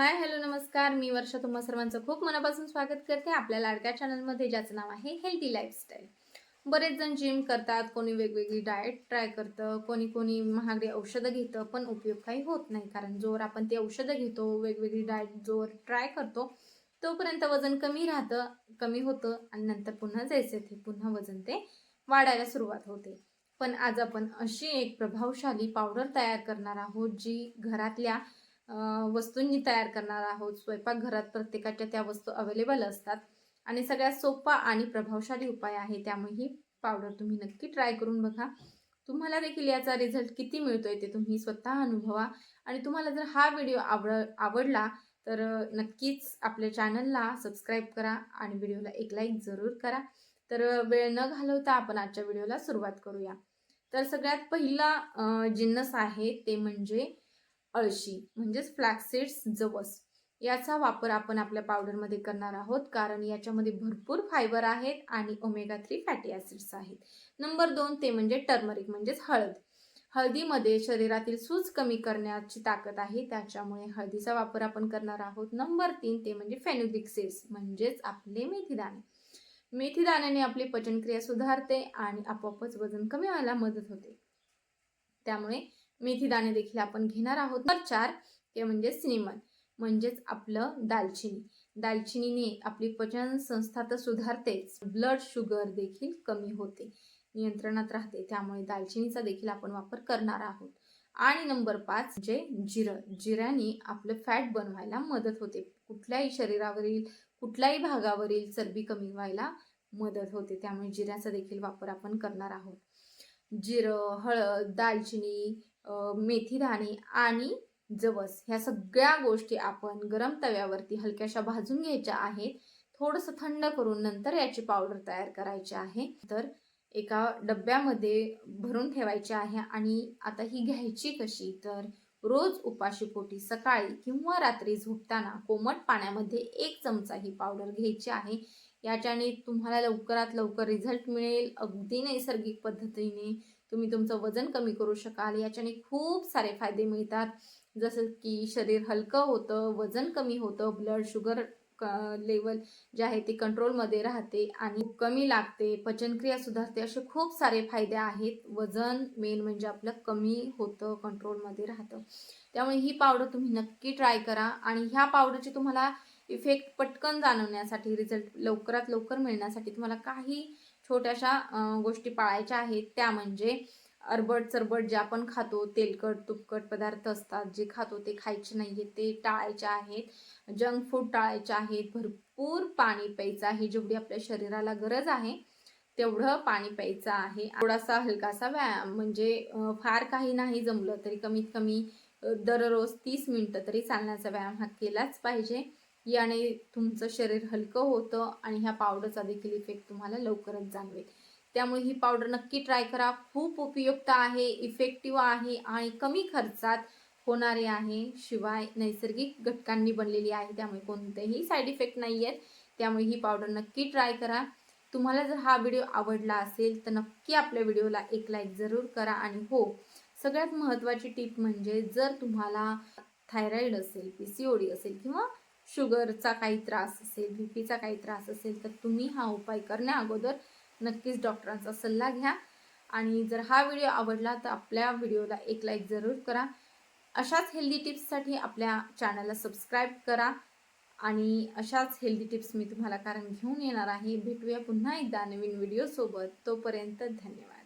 Hi hello नमस्कार. मी वर्षा. तुम्हा सर्वांचं खूप मनापासून स्वागत करते आपल्या लाडक्या चॅनलमध्ये ज्याचं नाव आहे हेल्दी लाईफस्टाईल बरेच जण जिम करतात कोणी वेगवेगळी डाएट ट्राय करतं कोणी कोणी महागडी औषधं घेतं पण उपयोग काही होत नाही. कारण जोर आपण ते औषधं घेतो वेगवेगळी डाएट जोर ट्राय करतो तोपर्यंत वजन कमी राहतं कमी होतं आणि नंतर पुन्हा जायचं ते पुन्हा वजन ते वाढायला सुरुवात होते. पण आज आपण अशी एक प्रभावशाली पावडर तयार करणार आहोत जी घरातल्या वस्तूंनी तयार करणार आहोत. स्वयंपाकघरात प्रत्येकाच्या त्या वस्तू अवेलेबल असतात. आणि सगळ्यात सोपा आणि प्रभावशाली उपाय आहे त्यामुळे ही पावडर तुम्ही नक्की ट्राय करून बघा. तुम्हाला देखील याचा रिझल्ट किती मिळतोय ते तुम्ही स्वतः अनुभवा. आणि तुम्हाला जर हा व्हिडिओ आवड आवडला तर नक्कीच आपल्या चॅनलला सबस्क्राईब करा आणि व्हिडिओला एक लाईक जरूर करा. तर वेळ न घालवता आपण आजच्या व्हिडिओला सुरुवात करूया. तर सगळ्यात पहिला जिन्नस आहे ते म्हणजे अळशी म्हणजेच फ्लॅक्सिड्स जवस. याचा वापर आपण आपल्या पावडरमध्ये करणार आहोत कारण याच्यामध्ये भरपूर फायबर आहेत आणि ओमेगा थ्री फॅटी ॲसिड्स आहेत. नंबर दोन ते म्हणजे टर्मरिक म्हणजेच हळद. हळदीमध्ये शरीरातील सूज कमी करण्याची ताकद आहे त्याच्यामुळे हळदीचा वापर आपण करणार आहोत. नंबर तीन ते म्हणजे फेनुग्रिक सीड्स म्हणजेच आपले मेथीदाणे. मेथीदाण्याने आपली पचनक्रिया सुधारते आणि आपोआपच वजन कमी व्हायला मदत होते. त्यामुळे मेथी दाणे देखील आपण घेणार आहोत. तर चार ते म्हणजे सिनेमन म्हणजेच आपलं दालचिनी. दालचिनीने आपली पचन संस्था तर सुधारतेच. ब्लड शुगर देखील कमी होते नियंत्रणात राहते त्यामुळे दालचिनीचा देखील आपण वापर करणार आहोत. आणि नंबर पाच जे जिरं. जिऱ्याने आपलं फॅट बनवायला मदत होते. कुठल्याही शरीरावरील कुठल्याही भागावरील चरबी कमी व्हायला मदत होते. त्यामुळे जिऱ्याचा देखील वापर आपण करणार आहोत. जिरं हळद दालचिनी मेथीदाणे आणि जवस ह्या सगळ्या गोष्टी आपण गरम तव्यावरती हलक्याशा भाजून घ्यायच्या आहेत. थोडंसं थंड करून नंतर याची पावडर तयार करायची आहे. तर एका डब्यामध्ये भरून ठेवायची आहे आणि आता ही घ्यायची कशी? तर रोज उपाशीपोटी सकाळी किंवा रात्री झोपताना कोमट पाण्यामध्ये एक चमचा ही पावडर घ्यायची आहे. याच्याने तुम्हाला लवकरात लवकर रिझल्ट मिळेल. अगदी नैसर्गिक पद्धतीने तुम्ही तुमचं वजन कमी करू शकाल. याच्याने खूप सारे फायदे मिळतात. जसं की शरीर हलकं होतं वजन कमी होतं ब्लड शुगर लेवल जे आहे ते कंट्रोलमध्ये राहते आणि कमी लागते. पचनक्रिया सुधारते असे खूप सारे फायदे आहेत. वजन मेन म्हणजे आपलं कमी होतं कंट्रोलमध्ये राहतं. त्यामुळे ही पावडर तुम्ही नक्की ट्राय करा आणि ह्या पावडरची तुम्हाला इफेक्ट पटकन जाणवण्यासाठी रिझल्ट लवकरात लवकर मिळण्यासाठी तुम्हाला काही छोट्याशा गोष्टी पाळायच्या आहेत. त्या म्हणजे अरबट चरबट जे आपण खातो तेलकट तुपकट पदार्थ असतात जे खातो ते खायचे नाही ते टाळायचे आहेत. जंक फूड टाळायचे आहेत. भरपूर पाणी प्यायचं आहे. जेवढी आपल्या शरीराला गरज आहे तेवढं पाणी प्यायचं आहे. थोडासा हलकासा व्यायाम म्हणजे फार काही नाही जमलं तरी कमीत कमी दररोज तीस मिनटं तरी चालण्याचा व्यायाम हा केलाच पाहिजे. याने तुमचं शरीर हलकं होतं आणि ह्या पावडरचा देखील इफेक्ट तुम्हाला लवकरच जाणवेल. त्यामुळे ही पावडर नक्की ट्राय करा. खूप उपयुक्त आहे इफेक्टिव्ह आहे आणि कमी खर्चात होणारे आहे. शिवाय नैसर्गिक घटकांनी बनलेली आहे. त्यामुळे कोणतेही साईड इफेक्ट नाही आहेत त्यामुळे ही पावडर नक्की ट्राय करा. तुम्हाला जर हा व्हिडिओ आवडला असेल तर नक्की आपल्या व्हिडिओला एक लाईक जरूर करा. आणि हो सगळ्यात महत्त्वाची टीप म्हणजे जर तुम्हाला थायरॉईड असेल पी सी ओ डी असेल किंवा शुगरचा काही त्रास असेल बी पीचा काही त्रास असेल तर तुम्ही हा उपाय करण्या अगोदर नक्कीच डॉक्टरांचा सल्ला घ्या. आणि जर हा व्हिडिओ आवडला तर आपल्या व्हिडिओला एक लाईक जरूर करा. अशाच हेल्दी टिप्ससाठी आपल्या चॅनलला सबस्क्राईब करा. आणि अशाच हेल्दी टिप्स मी तुम्हाला कारण घेऊन येणार आहे. भेटूया पुन्हा एकदा नवीन व्हिडिओसोबत तोपर्यंत धन्यवाद.